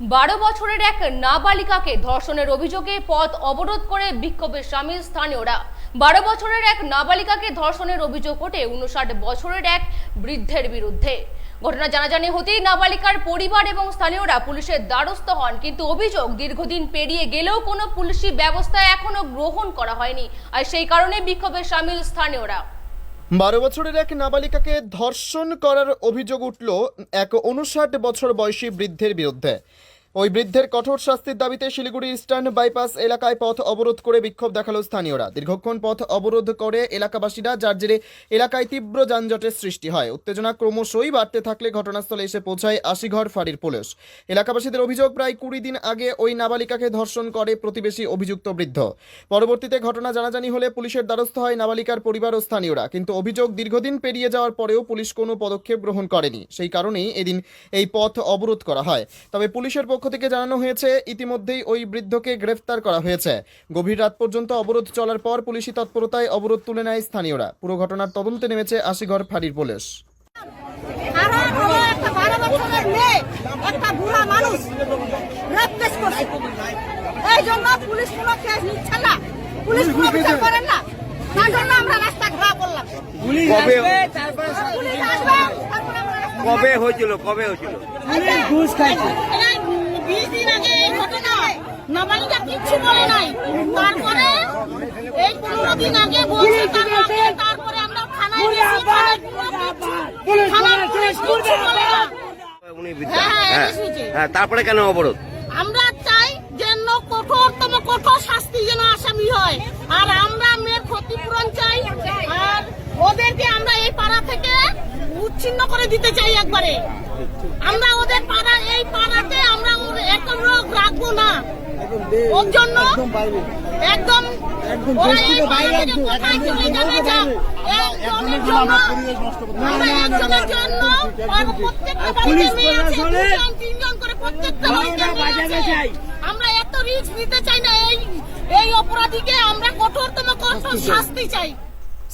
বারো বছরের এক নাবালিকাকে ধর্ষণের অভিযোগে পথ অবরোধ করে বিক্ষোভে সামিল স্থানীয়রা। বারো বছরের এক নাবালিকাকে ধর্ষণের অভিযোগ ওঠে উনষাট বছরের এক বৃদ্ধের বিরুদ্ধে। ঘটনা জানাজানি হতেই নাবালিকার পরিবার এবং স্থানীয়রা পুলিশের দ্বারস্থ হন, কিন্তু অভিযোগ দীর্ঘদিন পেরিয়ে গেলেও কোনো পুলিশি ব্যবস্থা এখনও গ্রহণ করা হয়নি। আর সেই কারণে বিক্ষোভে সামিল স্থানীয়রা। বারো বছরের এক নাবালিকাকে ধর্ষণ করার অভিযোগ উঠল এক উনষাট বছর বয়সী বৃদ্ধের বিরুদ্ধে। ওই বৃদ্ধের কঠোর শাস্তির দাবিতে শিলিগুড়ি ইস্টার্ন বাইপাস এলাকায় পথ অবরোধ করে বিক্ষোভ দেখাল স্থানীয়রা। দীর্ঘক্ষণ পথ অবরোধ করে এলাকাবাসীরা, যার জেরে এলাকায় তীব্র যানজটের সৃষ্টি হয়। উত্তেজনা ক্রমশই বাড়তে থাকলে ঘটনাস্থলে এসে পৌঁছায় আশিঘর ফাঁড়ির পুলিশ। এলাকাবাসীদের অভিযোগ, প্রায় কুড়ি দিন আগে ওই নাবালিকাকে ধর্ষণ করে প্রতিবেশী অভিযুক্ত বৃদ্ধ। পরবর্তীতে ঘটনা জানাজানি হলে পুলিশের দ্বারস্থ হয় নাবালিকার পরিবার ও স্থানীয়রা। কিন্তু অভিযোগ দীর্ঘদিন পেরিয়ে যাওয়ার পরেও পুলিশ কোনো পদক্ষেপ গ্রহণ করেনি। সেই কারণেই এদিন এই পথ অবরোধ করা হয়। তবে পুলিশের পক্ষ থেকে জানানো হয়েছে ইতিমধ্যেই ওই বৃদ্ধকে গ্রেফতার করা হয়েছে। গভীর রাত পর্যন্ত অবরোধ চলার পর পুলিশি তৎপরতায় অবরোধ তুলে নেয় স্থানীয়রা। পুরো ঘটনার তদন্তে নেমেছে আশিঘর ফাঁড়ির পুলিশ। একটা বারো বছরের মেয়ে একটা বুড়া মানুষ রেপ কেস করছে। এই জন্য পুলিশ কোনো কেস নিচ্ছে না। পুলিশ কোনো বিচার করেন না। তার জন্য আমরা রাস্তা ঘোরা করলাম। কবে পুলিশ আসবে তারপরে আমরা রাস্তা কবে হয়েছিল কবে হয়েছিল? ঘুষ খাইছে। বিশ দিন আগে এই ঘটনা। নাবালিকা কিচ্ছু বলে নাই। তারপরে এই পনেরো দিন আগে বলছে তারপরে তারপরে আমরা থানায় গেছি থানার পুলিশ কিচ্ছু বলে না। হ্যাঁ, হ্যাঁ, হ্যাঁ। হ্যাঁ তারপরে কেন অবরোধ? আমরা চাই যেন কঠোরতম কঠোর শাস্তি যেন আসামি হয়। আর আমরা মেয়ের ক্ষতিপূরণ চাই আর ওদেরকে আমরা এই পাড়া থেকে উচ্ছিন্ন করে দিতে চাই একবারে। আমরা ওদের পাড়া এই পাড়াতে আমরা একদম লোক রাখব না। ওর জন্য একদম ওরা এই পাড়া থেকে কোথায় চলে যাবে যাক একজনের জন্য আমরা একজনের জন্য প্রত্যেকটা বাড়িতে মেয়ে আছে দুজন তিনজন করে প্রত্যেকটা বাড়িতে মেয়ে আছে। আমরা এত রিস্ক নিতে চাই না এই এই অপরাধীকে আমরা কঠোরতম কঠোর শাস্তি চাই।